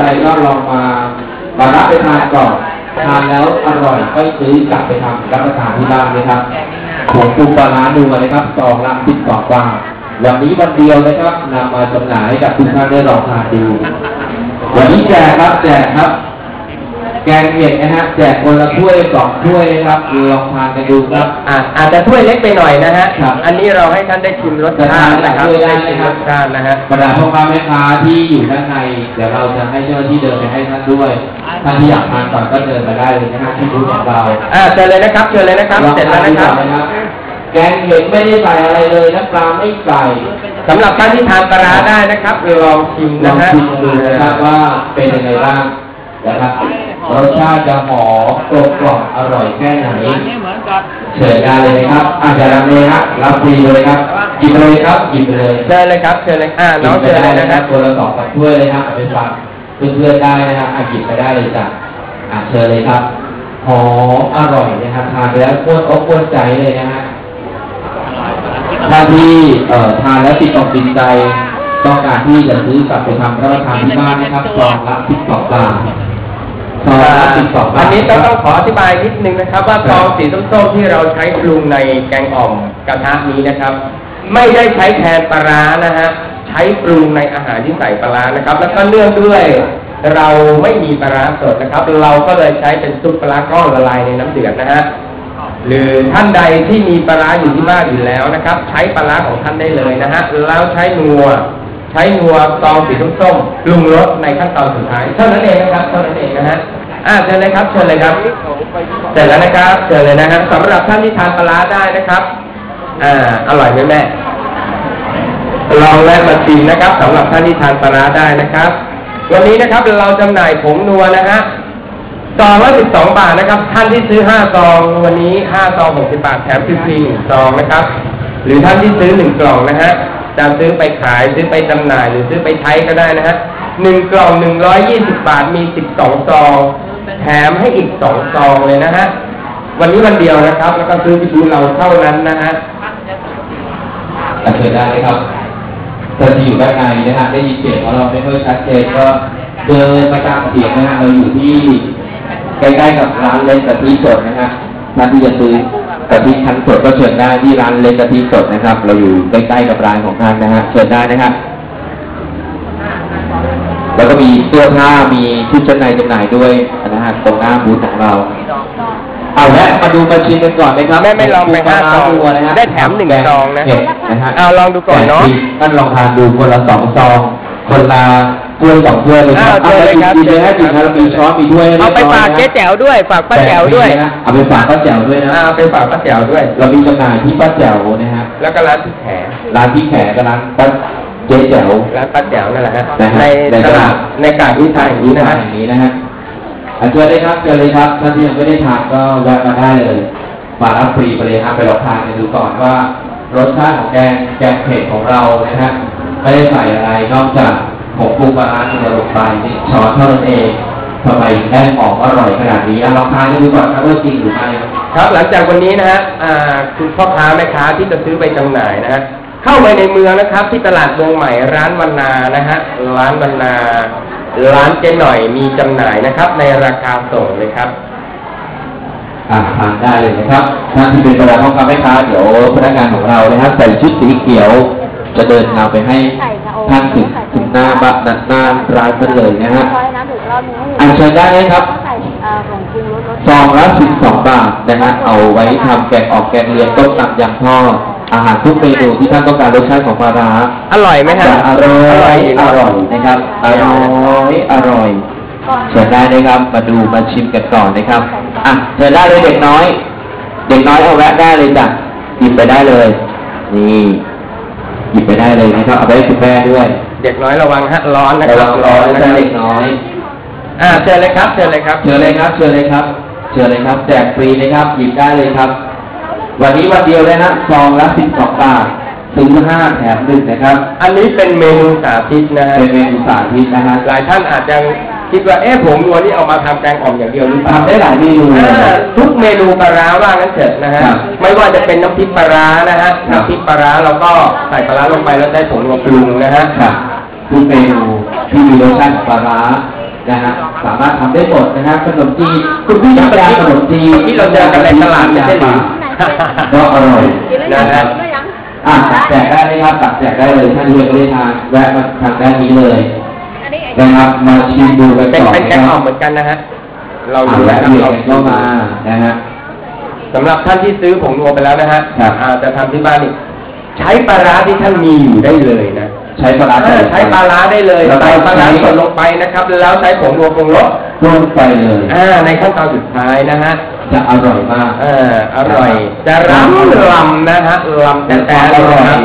ใจก็ลองมามารับไปทานก่อนทานแล้วอร่อยก็ซื้อกลับไปทำรับประทานที่บ้านนะครับของปรุงปลาร้าดูนะครับสองลำติดต่องบาทวันนี้วันเดียวนะครับนำมาจำหน่ายให้กับทุกท่านได้ลองทานดู วันนี้แจกครับแจกครับ แกงเห็ดนะฮะแจกคนละถ้วยสองถ้วยนะครับลองทานกันดูครับ อะอาจจะถ้วยเล็กไปหน่อยนะฮะ ครับอันนี้เราให้ท่านได้ชิมรสชาตินะครับได้ได้ได้ชิมครัรบ สชาตินะฮะ บรรดาพ่อค้าแม่ค้าที่อยู่ด้านใน เดี๋ยวเราจะให้เจ้าหน้าที่เดินไปให้ท่านด้วยท่านที่อยากทานก่อนก็เดินมาได้เลยนะฮะที่บูธของเราอ่าเชิญเลยนะครับเชิญเลยนะครับลองเสร็จทาแล้นวดูนะคก่รัอบนนะครับ แกงเห็ดไม่ได้ใส่อะไรเลยน้ำปลาไม่ใส่ สำหรับท่านที่ทานปลาร้าได้นะครับลองชิมลนะองฮะ ชิมดูนะครับว่าเป็นยังไงบ้างนะครับ รสชาติจะหอมกลมกล่อมอร่อยแค่ไหนอันนี้เหมือนกับเชิญได้เลยนะครับอาจจะรับเลยครับรับฟรีเลยครับหยิบเลยครับหยิบเลยเชิญเลยครับเชิญเลยอ่าน้องหยิเชิบญไปเลได้ยนะนะคครัรับบตัวละสองกับถ้วยเลยครับเอาไปฝากเพื่อนๆได้นะครับอะหยิบไปได้เลยจ้ะอะเชิญเลยครับหอมอร่อยนะครับทานไปแล้วก้วนอกก้วนใจเลยนะฮะถ้าที่เอ่อทานแล้วติดอกติดใจต้องการที่จะซื้อกลับไปทำรับประทานที่บ้านนะครับซองละสิบสองบาท ซองละสิบสองบาทอันนี้ต้องต้องขออธิบายนิดนึงนะครับ ว่าซองสีส้มๆที่เราใช้ปรุงในแกงอ่อมกระทะนี้นะครับ ไม่ได้ใช้แทนปลาร้านะฮะใช้ปรุงในอาหารที่ใส่ปลาร้านะครับ แล้วก็เนื่องด้วยเราไม่มีปลาร้าสดนะครับ เราก็เลยใช้เป็นซุปปลาร้าก้อนละลายในน้ำเดือดนะฮะหรือท่านใดที่มีปลาร้าอยู่ที่บ้านอยู่แล้วนะครับ ใช้ปลาร้าของท่านได้เลยนะฮะแล้วใช้นัว ใช้นัวซองสีส้มๆปรุงรสในขั้นตอนสุดท้ายเท่านั้นเองนะครับเท่านั้นเองนะฮะอ่าเชิญเลยครับเชิญเลยครับเสร็จแล้วนะครับเชิญเลยนะฮะสำหรับท่านที่ทานปลาได้นะครับอ่าอร่อยไหมแม่ลองแวะมาชิมนะครับสำหรับท่านที่ทานปลาได้นะครับ วันนี้นะครับเราจำหน่ายผงนัวนะฮะซองละ12บสองบาทนะครับ ท่านที่ซื้อ5ซองวันนี้5ซอง60บบาทแถมฟรีหนึ่งซองนะครับ หรือท่านที่ซื้อหนึ่งกล่องนะฮะ จะซื้อไปขายซื้อไปจำหน่ายหรือซื้อไปใช้ก็ได้นะฮะหนึ่งกล่อง120บบาทมี12ซองแถมให้อีกสองซองเลยนะฮะวันนี้วันเดียวนะครับ แล้วก็ซื้อที่บูธเราเท่านั้นนะฮะอะเชิญได้ครับท่านที่อยู่ด้านในนะฮะได้ยินเสียงของเราไม่ค่อยชัดเจนก็เดินมาตามเสียงนะฮะเราอยู่ที่ใกล้ๆกับร้านเล็กกะทิสดนะฮะท่านที่จะซื้อ กะทิชั้นสดก็เชิญได้ที่ร้านเล็กกะทิสดนะครับ เราอยู่ใกล้ๆกับร้านของท่านนะฮะเชิญได้นะครับแล้วก็มีเสื้อผ้ามีชุดชั้นในจำหน่ายด้วยนะฮะตรงหน้าบูธของเรา เอาแวะมาดูมาชิมกันก่อนไหมครับแม่ไม่ลองไปห้าซองดูนะฮะได้แถมหนึ่งซองนะเผ็ดนะฮะเอาลองดูก่อนเนอะท่านลองทานดูคนละสองซอง คนละ ถ้วยสองถ้วยเลยครับอ้าวเชิญเลยครับกินเลยให้กินนะเรามีช้อนมีถ้วยให้เอาไปรียบร้ฝากยนะเจ๊แจ๋วด้วย ฝากป้าแจ๋วด้วยแจกฟรีนะเอาไปฝากป้าแจ๋วด้วยนะอ่าเอาไปฝากป้าแจ๋วด้วย เรามีจำหน่ายที่ป้าแจ๋วนะฮะแล้วก็ร้านที่แขร้านที่แขกกับร้านป้าเจ๊แจ๋วร้านป้าแจ๋วนั่นแหละฮะนะฮะในในตตลาลาดดในกาดวิทยอย่างนี้นะฮะอย่างนี้นะฮะอะเชิญเลยครับเชิญเลยครับท่านที่ยังไม่ได้ทานก็แวะมาได้เลยมารับฟรีไปเลยครับไปลองทานกันดูก่อนว่ารสชาติของแกงแกงเผ็ดของเรานะฮะไม่ได้ใส่อะไรนอกจาก ผงปรุงปลาร้าที่เราลงไปนี่ช้อนเท่านั้นเองทำไมได้หอมอร่อยขนาดนี้อะลองทานกันดูก่อนครับว่าจริงหรือไม่ครับหลังจากวันนี้นะฮะอ่าคุณพ่อค้าแม่ค้าที่จะซื้อไปจำหน่ายนะฮะเข้าไปในเมืองนะครับ ที่ตลาดเมืองใหม่ร้านวันนานะฮะร้านวันนาร้านเจ๊หน่อยมีจำหน่ายนะครับ ในราคาส่งเลยครับอะทานได้เลยนะครับท่านที่เป็นประธานพ่อค้าแม่ค้าเดี๋ยวพนักงานของเรานะครับใส่ชุดสีเขียวจะเดินนำไปให้ ท่านถึงถึงหน้าบ้านหน้าร้านกันเลยนะฮะร้อยน้ำถึงรอบนึงอันเชิญได้เลยครับใส่เอ่อผงปรุงรสรสซองละ12บาทนะฮะเอาไว้ทำแกงออกแกงเลียงต้มตำยำทอดอาหารทุกเมนูที่ท่านต้องการรสชาติของปลาร้าอร่อยไหมฮะจะอร่อยอร่อยนะครับอร่อยอร่อยเชิญได้เลยครับ มาดูมาชิมกันก่อนนะครับอะเชิญได้เลยเด็กน้อย เด็กน้อยเอาแวะได้เลยจ้ะหยิบไปได้เลย นี่ หยิบไปได้เลยนะครับเอาไปให้คุณแม่ด้วย เด็กน้อยระวังฮะร้อนนะคระรัวับงร้อนนะนะคจ๊ะรับเด็กน้อย อ่าเชิญเลยครับเชิญเลยครับ เชิญเลยครับ เชิญเลยครับ เชิญเลยครับ แจกฟรีนะครับ หยิบได้เลยครับ วันนี้วันเดียวเลยนะซองละ12บาทซื้อห้าแถมหนึ่งนะครับ อันนี้เป็นเมนูสาธิตนะฮะเป็นเมนูสาธิตนะฮะ หลายท่านอาจจะ คิดว่าเอ๊ะผงนัวนี่เอามาทำแกงอ่อมอย่างเดียวหรือเปล่าทำได้หลายเมนูเลยอ่าทุกเมนูปลาร้าว่างั้นเถิดนะฮะครับไม่ว่าจะเป็นน้ำพริกปลาร้านะฮะครับน้ำพริกปลาร้าเราก็ใส่ปลาร้าลงไปแล้วได้ผงนัวปรุงนะฮะครับทุกเมนูที่มีรสชาติของปลาร้านะฮะสามารถทำได้หมดนะครับขนมจีนคุณพี่ทำยาขนมจีนที่เราเจอกันในตลาดไม่ใช่หรือก็อร่อยกินแล้วนะยังฮะกินแล้วยังอะตักแจกได้เลยครับตักแจกได้เลยท่านที่ยังไม่ได้ทานแวะมาทางด้านนี้เลยอั นนี้ไอ้นะครับมาชิมดูกันเป็นก่อนเป็นแกนะงคอ่อรัมเหมือนกันนะฮะ เราเราดูแวะนะครับเวียเรานเข้ามานะฮะ สำหรับท่านที่ซื้อผงนัวไปแล้วนะฮะครับอาจจะทำที่บ้านนี่ใช้ปลาร้าที่ท่านมีอยู่ได้เลยนะใช้ปลาร้าเออใช้ปลาร้าได้เลยแล้วก็ใส่ปลาร้าใช้ สดลงไปนะครับ แล้วใช้ผงนัวปรุงรส ลงไปเลย อ่าในขั้นตอนสุดท้ายนะฮะ จะอร่อยมาก เอออร่อยจะรำลำนะฮะลำแต่แต่อเลยร่อนะยครับ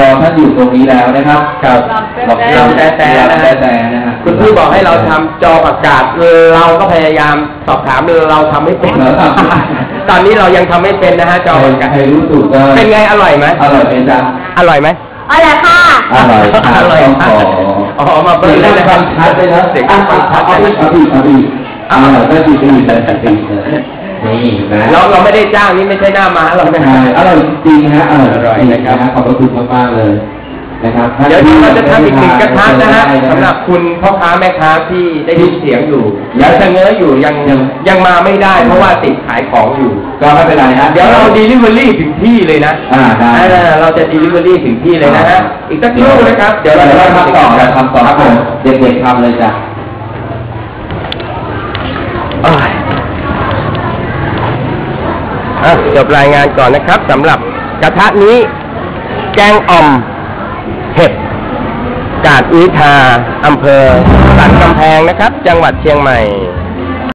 รอท่านอยู่ตรงนี้แล้วนะครับครับบอกลำแต่แต่นะลำแต่ฮะแต่นะฮะคุณพี่บอกให้เราทำจอประกาศเราก็พยายามสอบถามเราทำไม่เป็นตอนนี้เรายังทำไม่เป็นนะฮะจอประกาศใครรู้สูตรก็เป็นไงอร่อยไหมอร่อยไหมจ๊ะอร่อยไหมอะไรค่ะอร่อยครับอร่อยต้องขออ๋อมาเบิ้ลเลยนะฟังชัดเลยนะเสียงอะฟังชัดเอาเลอียกเอาอีกเอาอีกอ่าได้ดีดีเลยดีเลย นี่นะเราเราไม่ได้จ้างนี่ไม่ใช่หน้าม้าเรานะใช่อร่อยจริงๆฮะอร่อยอร่อยนะครับขอบพระคุณมากๆเลยนะครับเดี๋ยวเราจะทำอีกหนึ่งกระทะนะฮะได้สำหรับคุณพ่อค้าแม่ค้าที่ได้ยินเสียงอยู่ยังจะเง้ออยู่ยังยังยังมาไม่ได้ เพราะว่าติดขายของอยู่ ก็ไม่เป็นไรฮะเดี๋ยวเราดีลิเวอรี่ถึงที่เลยนะ อ่าได้อ่าเราจะดีลิเวอรี่ถึงที่เลยนะฮะอีกสักครู่นะครับ เดี๋ยวเราจะทำต่อเราทำต่อครับผมเด็กๆทำเลยจ้ะ อ้าย อะจบรายงานก่อนนะครับสำหรับกระทะนี้ แกงอ่อมเห็ดกาดวิทาอำเภอสันกำแพงนะครับ จังหวัดเชียงใหม่